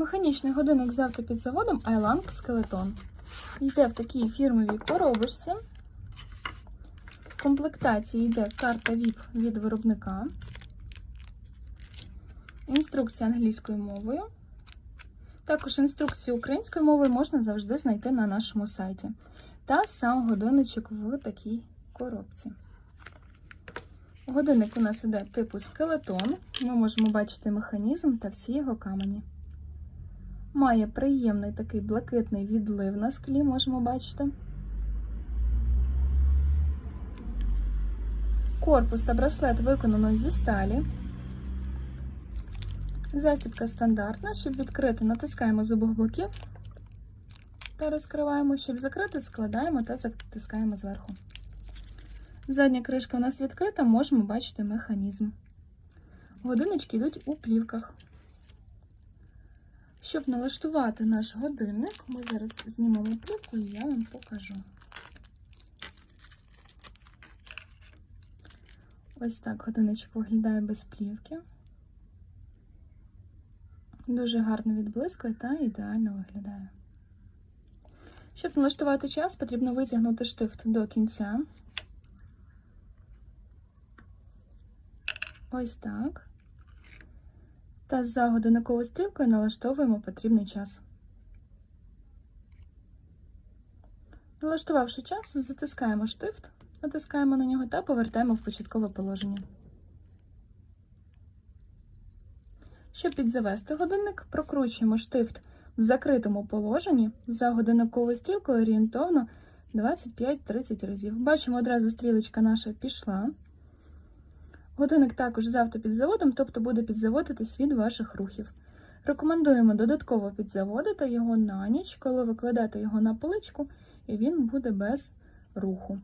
Механічний годинник з автопідзаводом iLang Skeleton. Йде в такій фірмовій коробочці. В комплектації йде карта VIP від виробника. Інструкція англійською мовою. Також інструкцію українською мовою можна завжди знайти на нашому сайті. Та сам годинничок в такій коробці. Годинник у нас іде типу скелетон. Ми можемо бачити механізм та всі його камені. Має приємний такий блакитний відлив на склі, можемо бачити. Корпус та браслет виконано зі сталі. Застібка стандартна. Щоб відкрити, натискаємо з обох боків та розкриваємо. Щоб закрити, складаємо та затискаємо зверху. Задня кришка у нас відкрита, можемо бачити механізм. Годиннички йдуть у плівках. Щоб налаштувати наш годинник, ми зараз знімемо плівку і я вам покажу. Ось так годинничок виглядає без плівки. Дуже гарно відблискує та ідеально виглядає. Щоб налаштувати час, потрібно витягнути штифт до кінця. Ось так. Та за годинниковою стрілкою налаштовуємо потрібний час. Налаштувавши час, затискаємо штифт, натискаємо на нього та повертаємо в початкове положення. Щоб підзавести годинник, прокручуємо штифт в закритому положенні за годинниковою стрілкою орієнтовно 25-30 разів. Бачимо, одразу стрілочка наша пішла. Годинник також завтра під заводом, тобто буде підзаводитись від ваших рухів. Рекомендуємо додатково підзаводити його на ніч, коли викладати його на поличку, і він буде без руху.